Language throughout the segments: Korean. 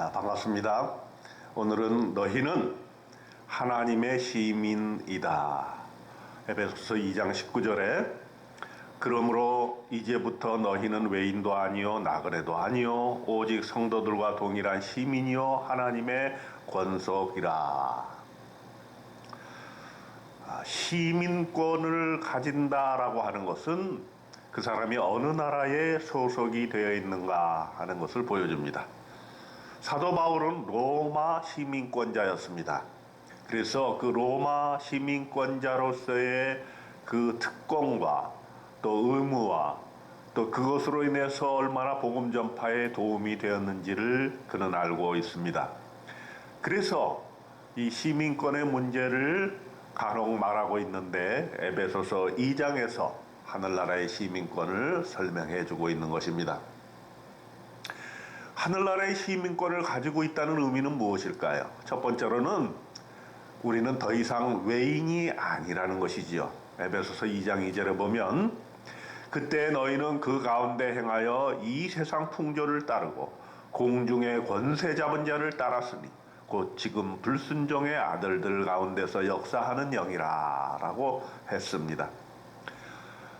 아, 반갑습니다. 오늘은 너희는 하나님의 시민이다. 에베소서 2장 19절에 그러므로 이제부터 너희는 외인도 아니요 나그네도 아니요 오직 성도들과 동일한 시민이요 하나님의 권속이라. 아, 시민권을 가진다라고 하는 것은 그 사람이 어느 나라에 소속이 되어 있는가 하는 것을 보여줍니다. 사도 바울은 로마 시민권자였습니다. 그래서 그 로마 시민권자로서의 그 특권과 또 의무와 또 그것으로 인해서 얼마나 복음 전파에 도움이 되었는지를 그는 알고 있습니다. 그래서 이 시민권의 문제를 간혹 말하고 있는데 에베소서 2장에서 하늘나라의 시민권을 설명해 주고 있는 것입니다. 하늘나라의 시민권을 가지고 있다는 의미는 무엇일까요? 첫 번째로는 우리는 더 이상 외인이 아니라는 것이지요. 에베소서 2장 2절에 보면 그때 너희는 그 가운데 행하여 이 세상 풍조를 따르고 공중의 권세 잡은 자를 따랐으니 곧 지금 불순종의 아들들 가운데서 역사하는 영이라 라고 했습니다.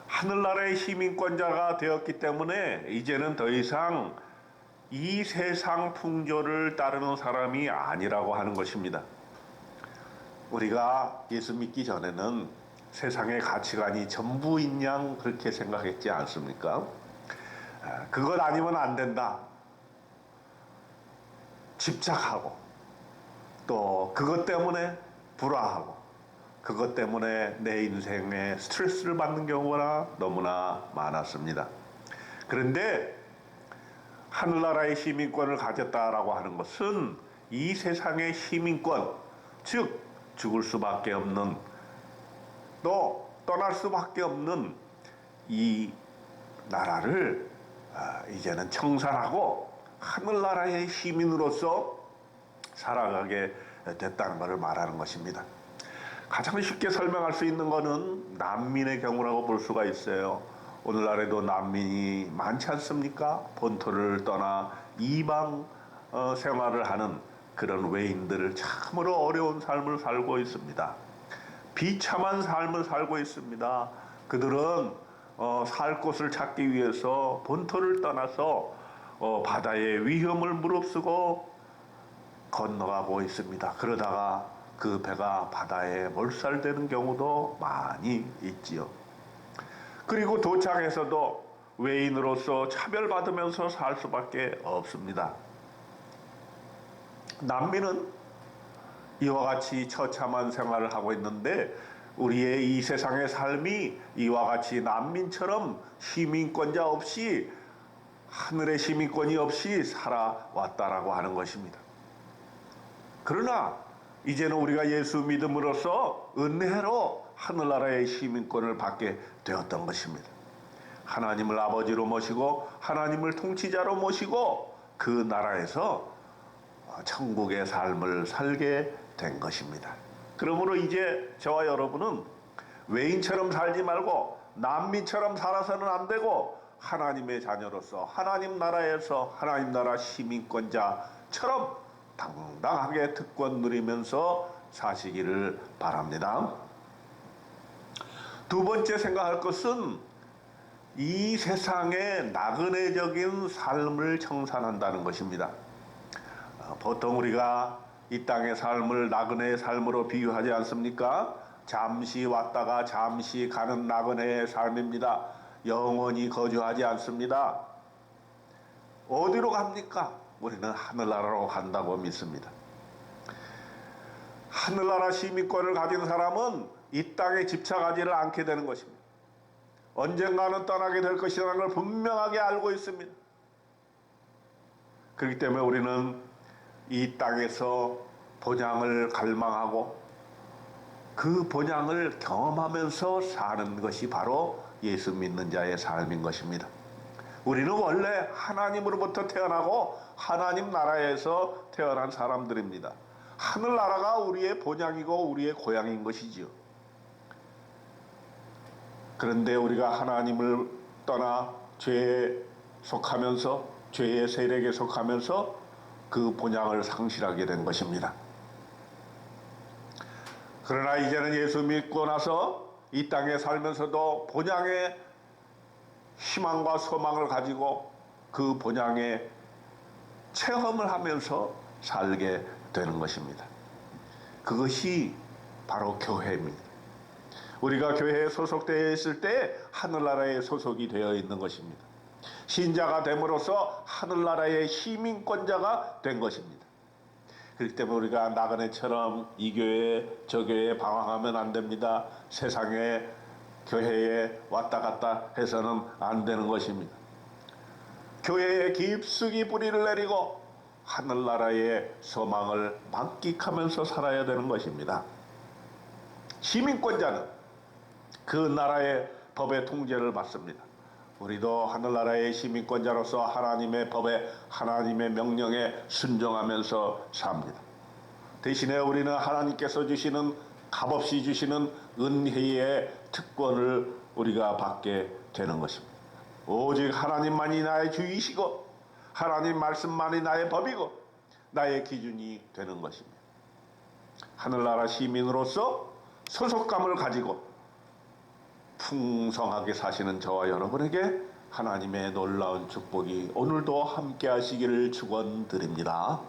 하늘나라의 시민권자가 되었기 때문에 이제는 더 이상 이 세상 풍조를 따르는 사람이 아니라고 하는 것입니다. 우리가 예수 믿기 전에는 세상의 가치관이 전부인 양 그렇게 생각했지 않습니까? 아, 그것 아니면 안 된다. 집착하고 또 그것 때문에 불화하고 그것 때문에 내 인생에 스트레스를 받는 경우가 너무나 많았습니다. 그런데 하늘나라의 시민권을 가졌다라고 하는 것은 이 세상의 시민권, 즉 죽을 수밖에 없는 또 떠날 수밖에 없는 이 나라를 아, 이제는 청산하고 하늘나라의 시민으로서 살아가게 됐다는 것을 말하는 것입니다. 가장 쉽게 설명할 수 있는 것은 난민의 경우라고 볼 수가 있어요. 오늘날에도 난민이 많지 않습니까? 본토를 떠나 이방 어, 생활을 하는 그런 외인들을 참으로 어려운 삶을 살고 있습니다. 비참한 삶을 살고 있습니다. 그들은 어, 살 곳을 찾기 위해서 본토를 떠나서 어, 바다의 위험을 무릅쓰고 건너가고 있습니다. 그러다가 그 배가 바다에 몰살되는 경우도 많이 있지요. 그리고 도착해서도 외인으로서 차별받으면서 살 수밖에 없습니다. 난민은 이와 같이 처참한 생활을 하고 있는데 우리의 이 세상의 삶이 이와 같이 난민처럼 시민권자 없이 하늘의 시민권이 없이 살아왔다라고 하는 것입니다. 그러나 이제는 우리가 예수 믿음으로써 은혜로 하늘나라의 시민권을 받게 되었던 것입니다. 하나님을 아버지로 모시고 하나님을 통치자로 모시고 그 나라에서 천국의 삶을 살게 된 것입니다. 그러므로 이제 저와 여러분은 외인처럼 살지 말고 난민처럼 살아서는 안 되고 하나님의 자녀로서 하나님 나라에서 하나님 나라 시민권자처럼 당당하게 특권 누리면서 사시기를 바랍니다. 두 번째 생각할 것은 이 세상의 나그네적인 삶을 청산한다는 것입니다. 어, 보통 우리가 이 땅의 삶을 나그네의 삶으로 비유하지 않습니까? 잠시 왔다가 잠시 가는 나그네의 삶입니다. 영원히 거주하지 않습니다. 어디로 갑니까? 우리는 하늘나라로 간다고 믿습니다. 하늘나라 시민권을 가진 사람은 이 땅에 집착하지를 않게 되는 것입니다. 언젠가는 떠나게 될 것이라는 걸 분명하게 알고 있습니다. 그렇기 때문에 우리는 이 땅에서 본향을 갈망하고 그 본향을 경험하면서 사는 것이 바로 예수 믿는 자의 삶인 것입니다. 우리는 원래 하나님으로부터 태어나고 하나님 나라에서 태어난 사람들입니다. 하늘나라가 우리의 본향이고 우리의 고향인 것이지요. 그런데 우리가 하나님을 떠나 죄에 속하면서 죄의 세력에 속하면서 그 본향을 상실하게 된 것입니다. 그러나 이제는 예수 믿고 나서 이 땅에 살면서도 본향의 희망과 소망을 가지고 그 본향의 체험을 하면서 살게 되는 것입니다. 그것이 바로 교회입니다. 우리가 교회에 소속되어 있을 때 하늘나라에 소속이 되어 있는 것입니다. 신자가 됨으로써 하늘나라의 시민권자가 된 것입니다. 그렇기 때문에 우리가 나그네처럼 이 교회 저 교회에 방황하면 안 됩니다. 세상에 교회에 왔다 갔다 해서는 안 되는 것입니다. 교회에 깊숙이 뿌리를 내리고 하늘나라의 소망을 만끽하면서 살아야 되는 것입니다. 시민권자는 그 나라의 법의 통제를 받습니다. 우리도 하늘나라의 시민권자로서 하나님의 법에 하나님의 명령에 순종하면서 삽니다. 대신에 우리는 하나님께서 주시는 값없이 주시는 은혜의 특권을 우리가 받게 되는 것입니다. 오직 하나님만이 나의 주이시고 하나님 말씀만이 나의 법이고 나의 기준이 되는 것입니다. 하늘나라 시민으로서 소속감을 가지고 풍성하게 사시는 저와 여러분에게 하나님의 놀라운 축복이 오늘도 함께 하시기를 축원드립니다.